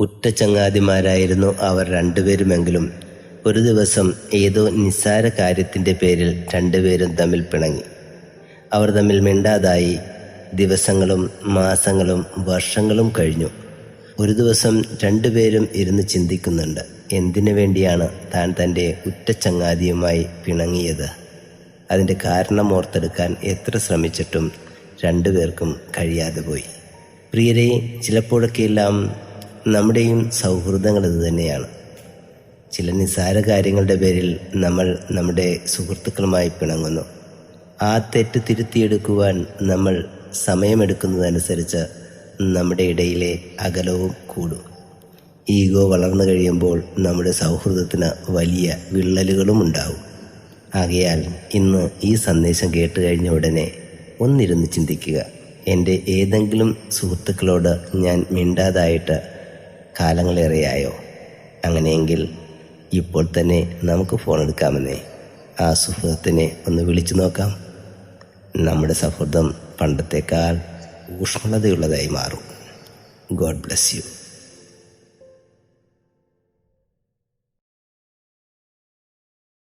ഉറ്റ ചങ്ങാതിമാരായിരുന്നു അവർ രണ്ടുപേരുമെങ്കിലും. ഒരു ദിവസം ഏതോ നിസ്സാര കാര്യത്തിന്റെ പേരിൽ രണ്ടുപേരും തമ്മിൽ പിണങ്ങി. അവർ തമ്മിൽ മിണ്ടാതായി. ദിവസങ്ങളും മാസങ്ങളും വർഷങ്ങളും കഴിഞ്ഞു. ഒരു ദിവസം രണ്ടുപേരും ഇരുന്ന് ചിന്തിക്കുന്നുണ്ട്. എന്തിനു വേണ്ടിയാണ് താൻ തന്റെ ഉറ്റ ചങ്ങാതിയുമായി പിണങ്ങിയത്? അതിന്റെ കാരണം ഓർത്തെടുക്കാൻ എത്ര ശ്രമിച്ചിട്ടും രണ്ടുപേർക്കും കഴിയാതെ പോയി. പ്രിയരെ ചിലപ്പോഴൊക്കെയെല്ലാം നമ്മുടെയും സൗഹൃദങ്ങൾ ഇതുതന്നെയാണ് ചില നിസ്സാര കാര്യങ്ങളുടെ പേരിൽ നമ്മൾ നമ്മുടെ സുഹൃത്തുക്കളുമായി പിണങ്ങുന്നു. ആ തെറ്റ് തിരുത്തിയെടുക്കുവാൻ നമ്മൾ സമയമെടുക്കുന്നതനുസരിച്ച് നമ്മുടെ ഇടയിലെ അകലവും കൂടും. ഈഗോ വളർന്നു കഴിയുമ്പോൾ നമ്മുടെ സൗഹൃദത്തിന് വലിയ വിള്ളലുകളും ഉണ്ടാവും. ആകയാൽ ഇന്ന് ഈ സന്ദേശം കേട്ട് കഴിഞ്ഞ ഉടനെ ഒന്നിരുന്ന് ചിന്തിക്കുക. എന്റെ ഏതെങ്കിലും സുഹൃത്തുക്കളോട് ഞാൻ മിണ്ടാതായിട്ട് കാലങ്ങളേറെയായോ? അങ്ങനെയെങ്കിൽ ഇപ്പോൾ തന്നെ നമുക്ക് ഫോൺ എടുക്കാമെന്നേ. ആ സുഹൃത്തിനെ ഒന്ന് വിളിച്ചു നോക്കാം. നമ്മുടെ സൗഹൃദം പണ്ടത്തേക്കാൾ ഊഷ്മളതയുള്ളതായി മാറും. God bless you